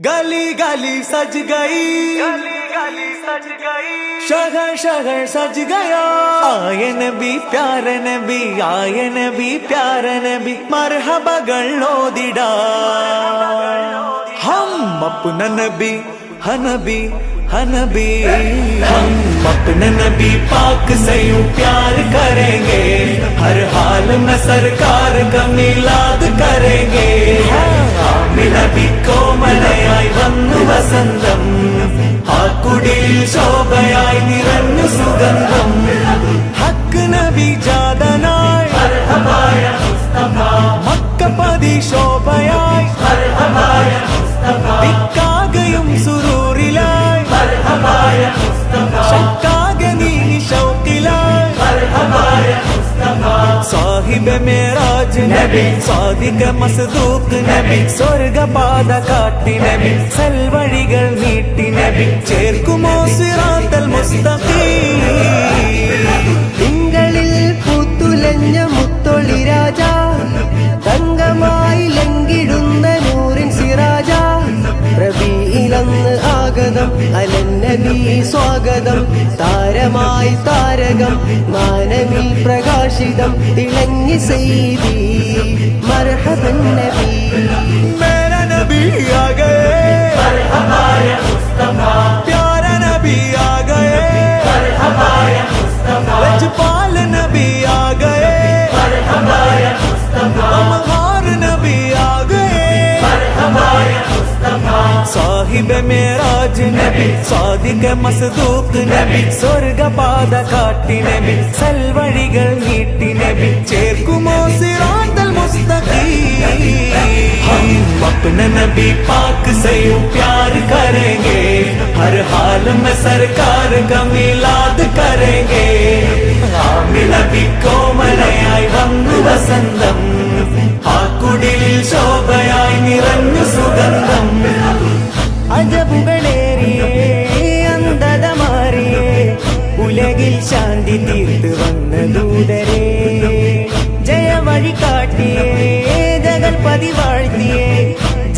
गली गली सज गई। गली गाली सज गई। शहर शहर सज गया। आयन भी प्यार नबी भी नबी प्यार नबी। मरहबा गलो दिडा। हम अपन भी हन भी हन भी हम अपन भी पाक से यू प्यार करेंगे। हर हाल में सरकार का मिलाद करेंगे। 기적 സാഹിബ് മേറാജ് നബി സാദിക മസ്ദൂക്ക് നബി സ്വർഗപാത കാട്ടി നബി സൽവഴികൾ നീട്ടി നബി. ചേർക്കുമോ സിറാത്തൽ മുസ്തഖീം? ഭാരതം താരമായി താരകം മാനവിൽ പ്രകാശിതം ഇളങ്ങി സെയ്തി മർഹബൻ നബി. മേര നബി ആകെ മർഹബായ സാഹിബ് മേറാജ് നബി സാദിക മസ്ദൂക്ക് നബി സ്വർഗപാത കാട്ടി നബി സൽവഴികൾ നീട്ടി നബി ചേർക്കുമോ സിറാത്തൽ മുസ്തഖീം हम अपने नबी पाक से यूं प्यार करेंगे हर हाल में सरकार का मिलाद करेंगे ആമി നബി കോമലയായി വന്നു വസന്തം ആ ശാന്തി തീർത്ത് വന്ന ദൂതരേ ജയവഴി കാട്ടിയേ ജഗൽപതി വാഴ്ത്തിയേ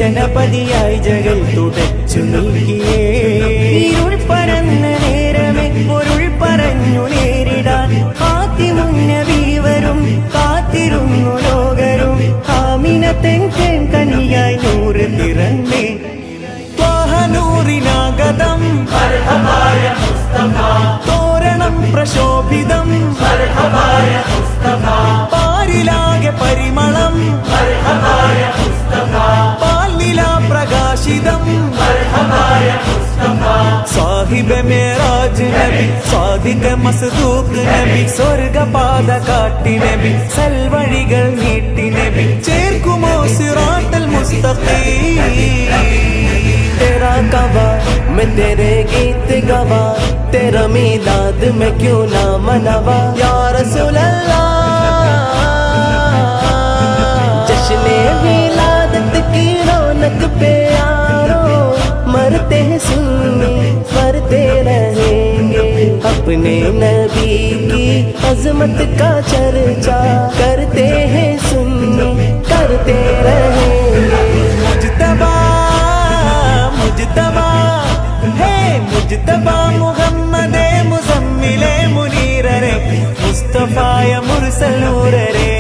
ജനപതിയായി ജഗൽ തുടച്ചു നീക്കിയേ. പരിമളം പാലില പ്രകാശിതം സാഹിബ് മേറാജ് നബി സാദിക മസ്ദൂക്ക് നബി സ്വർഗപാത കാട്ടി നബി സൽവഴികൾ നീട്ടി നബി ചേർക്കുമോ സിറാത്തൽ മുസ്തഖീം तेरा गवा मैं तेरे गीत गवा तेरा मीलाद में क्यों ना मनावा या रसूल अपने नबी की अजमत का चर्चा करते हैं, सुनने, करते रहे मुझ तबा मुझ तबा है मुजतबा मुहम्मद मुजम्मिले मुनीर रे, मुस्तफ़ा मुरसलूर रे।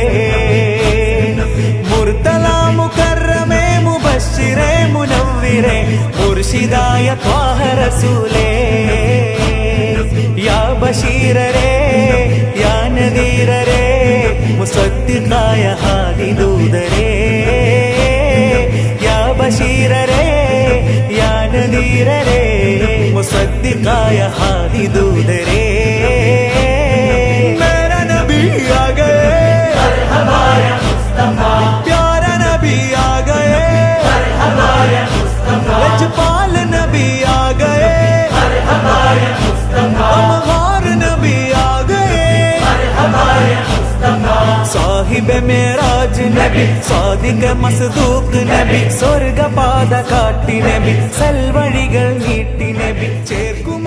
मुर्तला मुकर्रमे मुबशिरे मुनव्विरे मुर्शिदाय त्वाह रसूले ബഷീരരെ യാ നദീരരെ മുസദ്ദിഖായ ഹാദി ദൂതരേ യാ ബഷീരരേ യാ നദീരരെ മുസദ്ദിഖായ ഹാദി ദൂതരേ സ്വർഗപാത കാട്ടി നബി സൽവഴികൾ നീട്ടി നബി ചേർക്കും